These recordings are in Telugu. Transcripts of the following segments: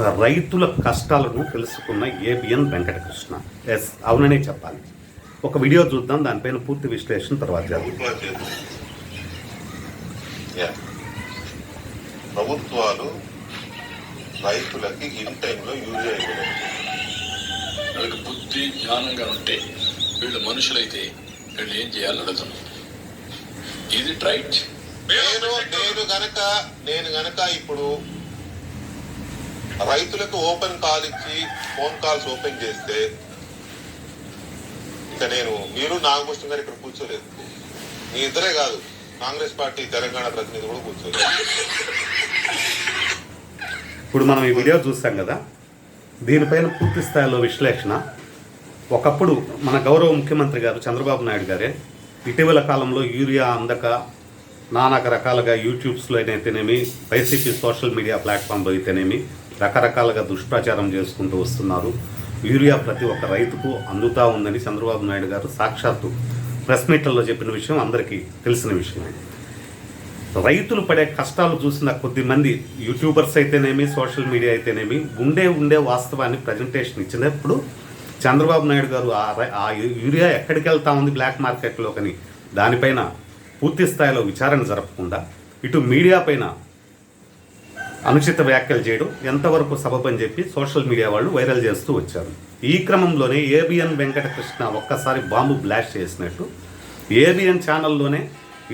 రైతుల కష్టాలను తెలుసుకున్న ఏబిఎన్ వెంకటకృష్ణ. ఎస్ అవుననే చెప్పాలి. ఒక వీడియో చూద్దాం దానిపైన పూర్తి విశ్లేషణ తర్వాత ప్రభుత్వాలు యా. ప్రభుత్వాలు రైతులకి ఇన్ టైంలో యూరియా ఇవ్వలేదు వాళ్ళకి బుద్ధి జ్ఞానంగా ఉంటే వీళ్ళు మనుషులైతే వీళ్ళు ఏం చేయాలి ఇది రైట్ నేను నేను గనక నేను గనక ఇప్పుడు రైతులకు ఓపెన్ కాల్ ఇచ్చి ఫోన్ కాల్స్ ఓపెన్ చేస్తే ఇంకా నేను మీరు నాగభూషణ్ గారు ఇక్కడ కూర్చోలేదు. మీ ఇద్దరే కాదు కాంగ్రెస్ పార్టీ తెలంగాణ ప్రతినిధి కూడా కూర్చోలేదు. ఇప్పుడు మనం ఈ వీడియో చూస్తాం కదా దీనిపైన పూర్తి స్థాయిలో విశ్లేషణ. ఒకప్పుడు మన గౌరవ ముఖ్యమంత్రి గారు చంద్రబాబు నాయుడు గారే ఇటీవల కాలంలో యూరియా అందక నానా రకాలుగా యూట్యూబ్స్లో అయితేనేమి వైసీపీ సోషల్ మీడియా ప్లాట్ఫామ్లో అయితేనేమి రకరకాలుగా దుష్ప్రచారం చేసుకుంటూ వస్తున్నారు. యూరియా ప్రతి ఒక్క రైతుకు అందుతా ఉందని చంద్రబాబు నాయుడు గారు సాక్షాత్తు ప్రెస్ మీట్లలో చెప్పిన విషయం అందరికీ తెలిసిన విషయమే. రైతులు పడే కష్టాలు చూసిన కొద్ది మంది యూట్యూబర్స్ అయితేనేమి సోషల్ మీడియా అయితేనేమి ఉండే ఉండే వాస్తవాన్ని ప్రజెంటేషన్ ఇచ్చినప్పుడు చంద్రబాబు నాయుడు గారు ఆ ఆ యూరియా ఎక్కడికి వెళ్తా ఉంది బ్లాక్ మార్కెట్లో కానీ దానిపైన పూర్తి స్థాయిలో విచారణ జరపకుండా ఇటు మీడియా పైన అనుచిత వ్యాఖ్యలు చేయడం ఎంతవరకు సబబని చెప్పి సోషల్ మీడియా వాళ్ళు వైరల్ చేస్తూ వచ్చారు. ఈ క్రమంలోనే ఏబిఎన్ వెంకటకృష్ణ ఒక్కసారి బాంబు బ్లాస్ట్ చేసినట్టు. ఏబిఎన్ ఛానల్లోనే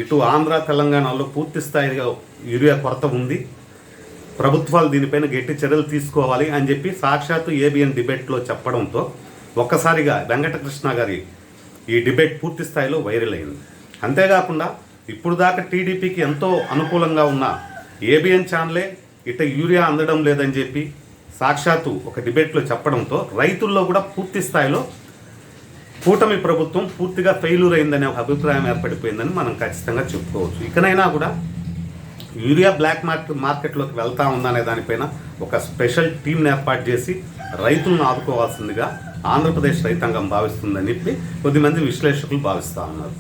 ఇటు ఆంధ్ర తెలంగాణలో పూర్తి స్థాయిగా యూరియా కొరత ఉంది. ప్రభుత్వాలు దీనిపైన గట్టి చర్యలు తీసుకోవాలి అని చెప్పి సాక్షాత్తు ఏబిఎన్ డిబేట్లో చెప్పడంతో ఒక్కసారిగా వెంకటకృష్ణ గారి ఈ డిబేట్ పూర్తి స్థాయిలో వైరల్ అయింది. అంతేకాకుండా ఇప్పుడు దాకా టీడీపీకి ఎంతో అనుకూలంగా ఉన్న ఏబిఎన్ ఛానలే ఇట యూరియా అందడం లేదని చెప్పి సాక్షాత్తు ఒక డిబేట్లో చెప్పడంతో రైతుల్లో కూడా పూర్తి స్థాయిలో కూటమి ప్రభుత్వం పూర్తిగా ఫెయిల్యూర్ అయిందనే ఒక అభిప్రాయం ఏర్పడిపోయిందని మనం ఖచ్చితంగా చెప్పుకోవచ్చు. ఇకనైనా కూడా యూరియా బ్లాక్ మార్కెట్ మార్కెట్లోకి వెళ్తా ఉందనే దానిపైన ఒక స్పెషల్ టీంని ఏర్పాటు చేసి రైతులను ఆదుకోవాల్సిందిగా ఆంధ్రప్రదేశ్ రైతాంగం భావిస్తుందని చెప్పి కొద్దిమంది విశ్లేషకులు భావిస్తూ ఉన్నారు.